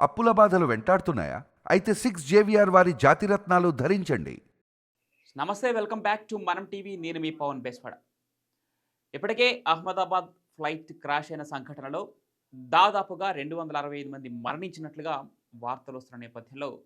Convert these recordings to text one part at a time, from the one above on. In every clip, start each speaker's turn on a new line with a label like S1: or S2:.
S1: అప్పుల బాధలు వెంటాడుతున్నాయా? అయితే సిక్స్ జేవిఆర్ వారి జాతిరత్నాలు ధరించండి.
S2: నమస్తే welcome back to Manam TV. నేను మీ పవన్ బేస్వాడ. ఇప్పటికే అహ్మదాబాద్ ఫ్లైట్ క్రాష్ అయిన సంఘటనలో దాదాపుగా రెండు వందల అరవై ఐదు మంది మరణించినట్లుగా వార్తలు వస్తున్న నేపథ్యంలో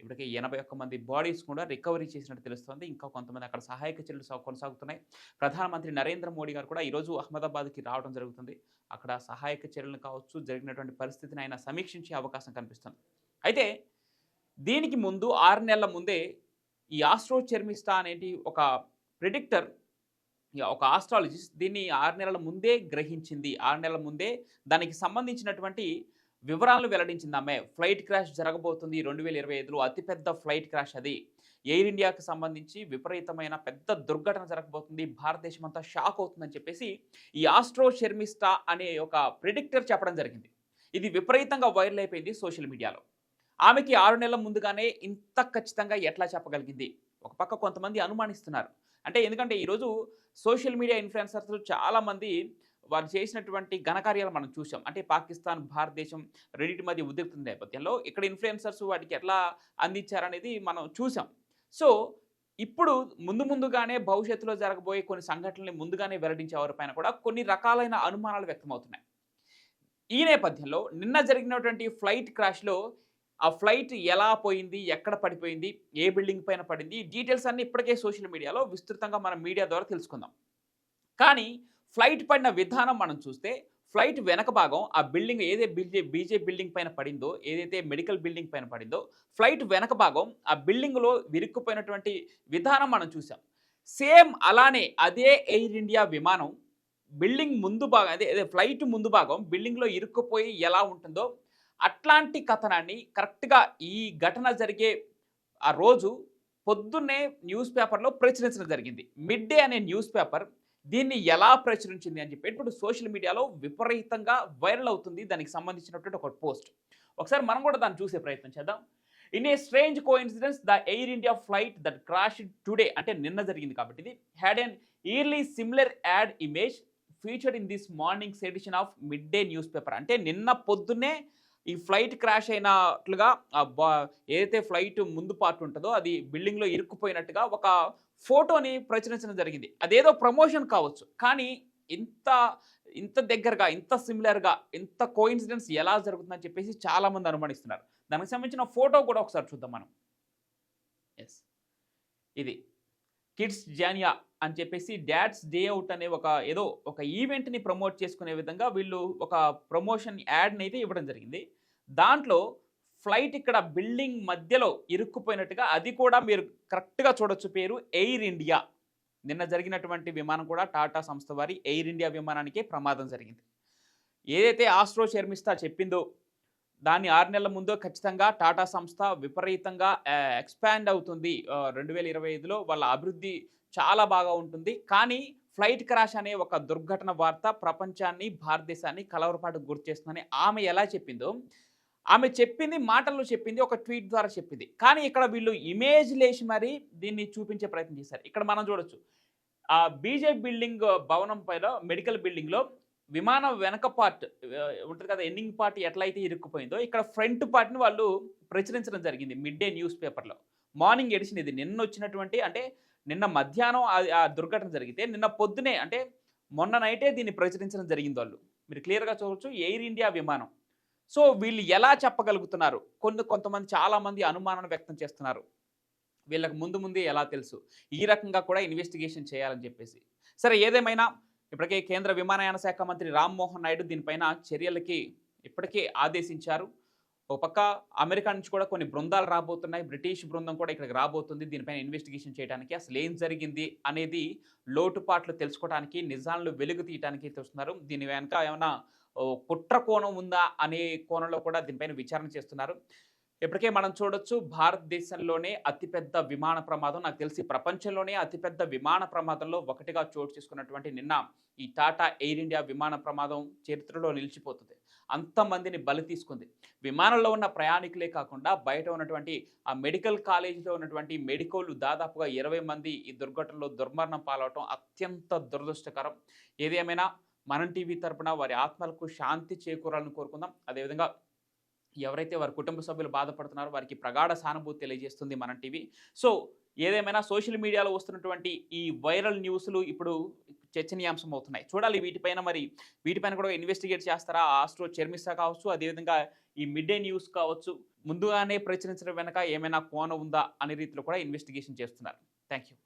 S2: ఇప్పటికే ఎనభై ఒక్క మంది బాడీస్ కూడా రికవరీ చేసినట్టు తెలుస్తోంది. ఇంకా కొంతమంది అక్కడ సహాయక చర్యలు కొనసాగుతున్నాయి. ప్రధానమంత్రి నరేంద్ర మోడీ గారు కూడా ఈరోజు అహ్మదాబాద్కి రావడం జరుగుతుంది. అక్కడ సహాయక చర్యలను కావచ్చు జరిగినటువంటి పరిస్థితిని ఆయన సమీక్షించే అవకాశం కనిపిస్తుంది. అయితే దీనికి ముందు ఆరు నెలల ముందే ఈ ఆస్ట్రో చర్మిస్టా అనేది ఒక ప్రిడిక్టర్ ఒక ఆస్ట్రాలజిస్ట్ దీన్ని ఆరు నెలల ముందే గ్రహించింది. ఆరు నెలల ముందే దానికి సంబంధించినటువంటి వివరాలను వెల్లడించింది ఆమె. ఫ్లైట్ క్రాష్ జరగబోతుంది రెండు వేల ఇరవై ఐదులో. అతిపెద్ద ఫ్లైట్ క్రాష్ అది. ఎయిర్ ఇండియాకి సంబంధించి విపరీతమైన పెద్ద దుర్ఘటన జరగబోతుంది. భారతదేశం అంతా షాక్ అవుతుందని చెప్పేసి ఈ ఆస్ట్రో షెర్మిస్టా అనే ఒక ప్రిడిక్టర్ చెప్పడం జరిగింది. ఇది విపరీతంగా వైరల్ అయిపోయింది సోషల్ మీడియాలో. ఆమెకి ఆరు నెలల ముందుగానే ఇంత ఖచ్చితంగా ఎట్లా చెప్పగలిగింది? ఒక పక్క కొంతమంది అనుమానిస్తున్నారు. అంటే ఎందుకంటే ఈరోజు సోషల్ మీడియా ఇన్ఫ్లుయెన్సర్స్ చాలామంది వారు చేసినటువంటి ఘనకార్యాలు మనం చూసాం అంటే పాకిస్తాన్ భారతదేశం రెండింటి మధ్య ఉద్రిక్త నేపథ్యంలో ఇక్కడ ఇన్ఫ్లుయెన్సర్స్ వాటికి ఎట్లా అందించారనేది మనం చూసాం సో ఇప్పుడు ముందు ముందుగానే భవిష్యత్తులో జరగబోయే కొన్ని సంఘటనల్ని ముందుగానే వెల్లడించే వారిపైన కూడా కొన్ని రకాలైన అనుమానాలు వ్యక్తమవుతున్నాయి. ఈ నేపథ్యంలో నిన్న జరిగినటువంటి ఫ్లైట్ క్రాష్లో ఆ ఫ్లైట్ ఎలా పోయింది ఎక్కడ పడిపోయింది ఏ బిల్డింగ్ పైన పడింది డీటెయిల్స్ అన్ని ఇప్పటికే సోషల్ మీడియాలో విస్తృతంగా మనం మీడియా ద్వారా తెలుసుకుందాం. కానీ ఫ్లైట్ పడిన విధానం మనం చూస్తే ఫ్లైట్ వెనక భాగం ఆ బిల్డింగ్ ఏదే బీజే బీజే బిల్డింగ్ పైన పడిందో ఏదైతే మెడికల్ బిల్డింగ్ పైన పడిందో ఫ్లైట్ వెనక భాగం ఆ బిల్డింగ్లో విరుక్కుపోయినటువంటి విధానం మనం చూసాం సేమ్ అలానే అదే ఎయిర్ ఇండియా విమానం బిల్డింగ్ ముందు భాగం అదే అదే ఫ్లైట్ ముందు భాగం బిల్డింగ్లో ఇరుక్కుపోయి ఎలా ఉంటుందో అట్లాంటి కథనాన్ని కరెక్ట్గా ఈ ఘటన జరిగే ఆ రోజు పొద్దున్నే న్యూస్ పేపర్లో ప్రచురించడం జరిగింది. మిడ్ డే అనే న్యూస్ పేపర్ దీన్ని ఎలా ప్రచురించింది అని చెప్పి ఇప్పుడు సోషల్ మీడియాలో విపరీతంగా వైరల్ అవుతుంది. దానికి సంబంధించినటువంటి ఒక పోస్ట్. ఒకసారి మనం కూడా దాన్ని చూసే ప్రయత్నం చేద్దాం. In a strange coincidence the Air India flight that crash today అంటే నిన్న జరిగింది కాబట్టి ఇది had an eerily similar ad image featured in this morning's edition of mid day newspaper అంటే నిన్న పొద్దున్నే ఈ ఫ్లైట్ క్రాష్ అయినట్లుగా ఆ ఏదైతే ఫ్లైట్ ముందు పార్ట్ ఉంటుందో అది బిల్డింగ్లో ఇరుక్కుపోయినట్టుగా ఒక ఫోటోని ప్రచురించడం జరిగింది. అదేదో ప్రమోషన్ కావచ్చు. కానీ ఇంత ఇంత దగ్గరగా ఇంత సిమిలర్గా ఇంత కోయిన్సిడెన్స్ ఎలా జరుగుతుందని చెప్పేసి చాలామంది అనుమానిస్తున్నారు. దానికి సంబంధించిన ఫోటో కూడా ఒకసారి చూద్దాం మనం. ఎస్ ఇది. కిడ్స్ జానియా అని చెప్పేసి డాడ్స్ డే అవుట్ అనే ఒక ఏదో ఒక ఈవెంట్ని ప్రమోట్ చేసుకునే విధంగా వీళ్ళు ఒక ప్రమోషన్ యాడ్ని అయితే ఇవ్వడం జరిగింది. దాంట్లో ఫ్లైట్ ఇక్కడ బిల్డింగ్ మధ్యలో ఇరుక్కుపోయినట్టుగా అది కూడా మీరు కరెక్ట్గా చూడొచ్చు పేరు ఎయిర్ ఇండియా. నిన్న జరిగినటువంటి విమానం కూడా టాటా సంస్థ వారి ఎయిర్ ఇండియా విమానానికే ప్రమాదం జరిగింది. ఏదైతే ఆస్ట్రో శర్మిస్తా చెప్పిందో దాన్ని ఆరు నెలల ముందు ఖచ్చితంగా టాటా సంస్థ విపరీతంగా ఎక్స్పాండ్ అవుతుంది. రెండు వేల ఇరవై ఐదులో వాళ్ళ అభివృద్ధి చాలా బాగా ఉంటుంది. కానీ ఫ్లైట్ క్రాష్ అనే ఒక దుర్ఘటన వార్త ప్రపంచాన్ని భారతదేశాన్ని కలవరపాటు గురి చేస్తుందని ఆమె ఎలా చెప్పిందో ఆమె చెప్పింది మాటల్లో చెప్పింది ఒక ట్వీట్ ద్వారా చెప్పింది. కానీ ఇక్కడ వీళ్ళు ఇమేజ్ లేచి మరి దీన్ని చూపించే ప్రయత్నం చేశారు. ఇక్కడ మనం చూడొచ్చు. ఆ బీజే బిల్డింగ్ భవనం పైన మెడికల్ బిల్డింగ్లో విమానం వెనక పార్ట్ ఉంటుంది కదా ఎండింగ్ పార్ట్ ఎట్లయితే ఇరుక్కుపోయిందో ఇక్కడ ఫ్రంట్ పార్ట్ని వాళ్ళు ప్రచురించడం జరిగింది మిడ్ డే న్యూస్ పేపర్లో మార్నింగ్ ఎడిషన్ ఇది. నిన్న వచ్చినటువంటి అంటే నిన్న మధ్యాహ్నం ఆ- ఆ దుర్ఘటన జరిగితే నిన్న పొద్దునే అంటే మొన్న నైటే దీన్ని ప్రచురించడం జరిగింది వాళ్ళు. మీరు క్లియర్గా చూడవచ్చు ఎయిర్ ఇండియా విమానం. సో వీళ్ళు ఎలా చెప్పగలుగుతున్నారు? కొన్ని కొంతమంది చాలామంది అనుమానాన్ని వ్యక్తం చేస్తున్నారు. వీళ్ళకి ముందు ముందే ఎలా తెలుసు? ఈ రకంగా కూడా ఇన్వెస్టిగేషన్ చేయాలని చెప్పేసి. సరే ఏదేమైనా ఇప్పటికే కేంద్ర విమానయాన శాఖ మంత్రి రామ్మోహన్ నాయుడు దీనిపైన చర్యలకి ఇప్పటికే ఆదేశించారు. ఒక పక్క అమెరికా నుంచి కూడా కొన్ని బృందాలు రాబోతున్నాయి. బ్రిటిష్ బృందం కూడా ఇక్కడికి రాబోతుంది. దీనిపైన ఇన్వెస్టిగేషన్ చేయడానికి అసలు ఏం జరిగింది అనేది లోటుపాట్లు తెలుసుకోవడానికి నిజాలను వెలుగు తీయడానికి చూస్తున్నారు. దీని వెనక ఏమైనా కుట్ర కోణం ఉందా అనే కోణంలో కూడా దీనిపైన విచారణ చేస్తున్నారు. ఇప్పటికే మనం చూడొచ్చు భారతదేశంలోనే అతిపెద్ద విమాన ప్రమాదం. నాకు తెలిసి ప్రపంచంలోనే అతిపెద్ద విమాన ప్రమాదంలో ఒకటిగా చోటు చేసుకున్నటువంటి నిన్న ఈ టాటా ఎయిర్ ఇండియా విమాన ప్రమాదం చరిత్రలో నిలిచిపోతుంది. అంతమందిని బలి తీసుకుంది. విమానంలో ఉన్న ప్రయాణికులే కాకుండా బయట ఉన్నటువంటి ఆ మెడికల్ కాలేజీలో ఉన్నటువంటి మెడికోళ్ళు దాదాపుగా ఇరవై మంది ఈ దుర్ఘటనలో దుర్మరణం పాలవటం అత్యంత దురదృష్టకరం. ఏదేమైనా మనం టీవీ తరపున వారి ఆత్మలకు శాంతి చేకూరాలని కోరుకుందాం. అదేవిధంగా ఎవరైతే వారి కుటుంబ సభ్యులు బాధపడుతున్నారో వారికి ప్రగాఢ సానుభూతి తెలియజేస్తుంది మన టీవీ. సో ఏదేమైనా సోషల్ మీడియాలో వస్తున్నటువంటి ఈ వైరల్ న్యూస్లు ఇప్పుడు చర్చనీయాంశం అవుతున్నాయి చూడాలి వీటిపైన మరి వీటిపైన కూడా ఇన్వెస్టిగేట్ చేస్తారా? ఆస్ట్రో చర్మిస్తా కావచ్చు అదేవిధంగా ఈ మిడ్ డే న్యూస్ కావచ్చు ముందుగానే ప్రచురించడం వెనక ఏమైనా కోణం ఉందా అనే రీతిలో కూడా ఇన్వెస్టిగేషన్ చేస్తున్నారు. Thank you